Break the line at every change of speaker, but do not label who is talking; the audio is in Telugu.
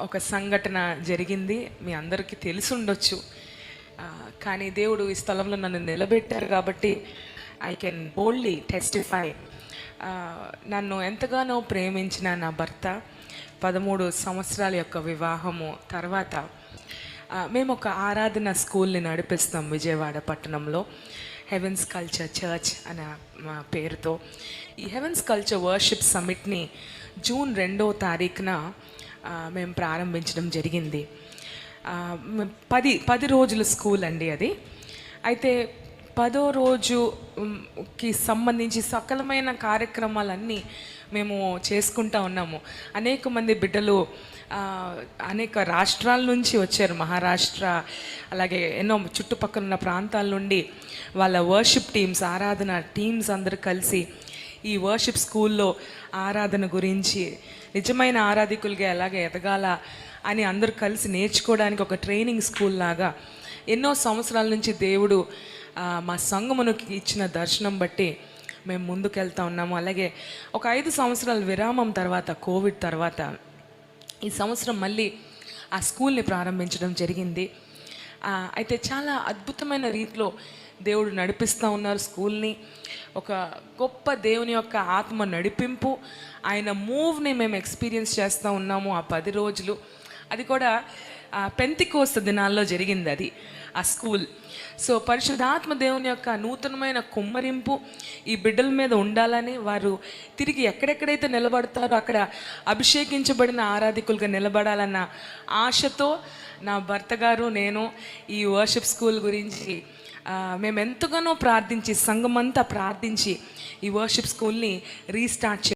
ఒక సంఘటన జరిగింది. మీ అందరికీ తెలిసి ఉండొచ్చు. కానీ దేవుడు ఈ స్థలంలో నన్ను నిలబెట్టారు కాబట్టి ఐ కెన్ బోల్డ్లీ టెస్టిఫై నన్ను ఎంతగానో ప్రేమించిన నా భర్త పదమూడు సంవత్సరాల యొక్క వివాహము తర్వాత మేము ఒక ఆరాధన స్కూల్ని నడిపిస్తాం విజయవాడ పట్టణంలో హెవెన్స్ కల్చర్ చర్చ్ అనే మా పేరుతో. ఈ హెవెన్స్ కల్చర్ వర్షిప్ సమిట్ని జూన్ రెండో తారీఖున మేము ప్రారంభించడం జరిగింది. పది పది రోజుల స్కూల్ అండి అది. అయితే పదో రోజుకి సంబంధించి సకలమైన కార్యక్రమాలన్నీ మేము చేసుకుంటా ఉన్నాము. అనేక మంది బిడ్డలు అనేక రాష్ట్రాల నుంచి వచ్చారు. మహారాష్ట్ర అలాగే ఎన్నో చుట్టుపక్కల ఉన్న ప్రాంతాల నుండి వాళ్ళ వర్షిప్ టీమ్స్ ఆరాధన టీమ్స్ అందరు కలిసి ఈ వర్షిప్ స్కూల్లో ఆరాధన గురించి నిజమైన ఆరాధికులుగా ఎలాగ ఎదగాల అని అందరూ కలిసి నేర్చుకోవడానికి ఒక ట్రైనింగ్ స్కూల్ లాగా ఎన్నో సంవత్సరాల నుంచి దేవుడు మా సంఘమునకి ఇచ్చిన దర్శనం బట్టి మేము ముందుకెళ్తా ఉన్నాము. అలాగే ఒక ఐదు సంవత్సరాల విరామం తర్వాత కోవిడ్ తర్వాత ఈ సంవత్సరం మళ్ళీ ఆ స్కూల్ని ప్రారంభించడం జరిగింది. అయితే చాలా అద్భుతమైన రీతిలో దేవుడు నడిపిస్తూ ఉన్నారు స్కూల్ని. ఒక గొప్ప దేవుని యొక్క ఆత్మ నడిపింపు ఆయన మూవ్ని మేము ఎక్స్పీరియన్స్ చేస్తూ ఉన్నాము ఆ పది రోజులు. అది కూడా పెంతికోస్త దినాల్లో జరిగింది అది ఆ స్కూల్. సో పరిశుద్ధాత్మ దేవుని యొక్క నూతనమైన కుమ్మరింపు ఈ బిడ్డల మీద ఉండాలని వారు తిరిగి ఎక్కడెక్కడైతే నిలబడతారో అక్కడ అభిషేకించబడిన ఆరాధికులుగా నిలబడాలన్న ఆశతో నా భర్త గారు నేను ఈ వర్షిప్ స్కూల్ గురించి మేము ఎంతగానో ప్రార్థించి సంఘమంతా ప్రార్థించి ఈ వర్షిప్ స్కూల్ని రీస్టార్ట్ చే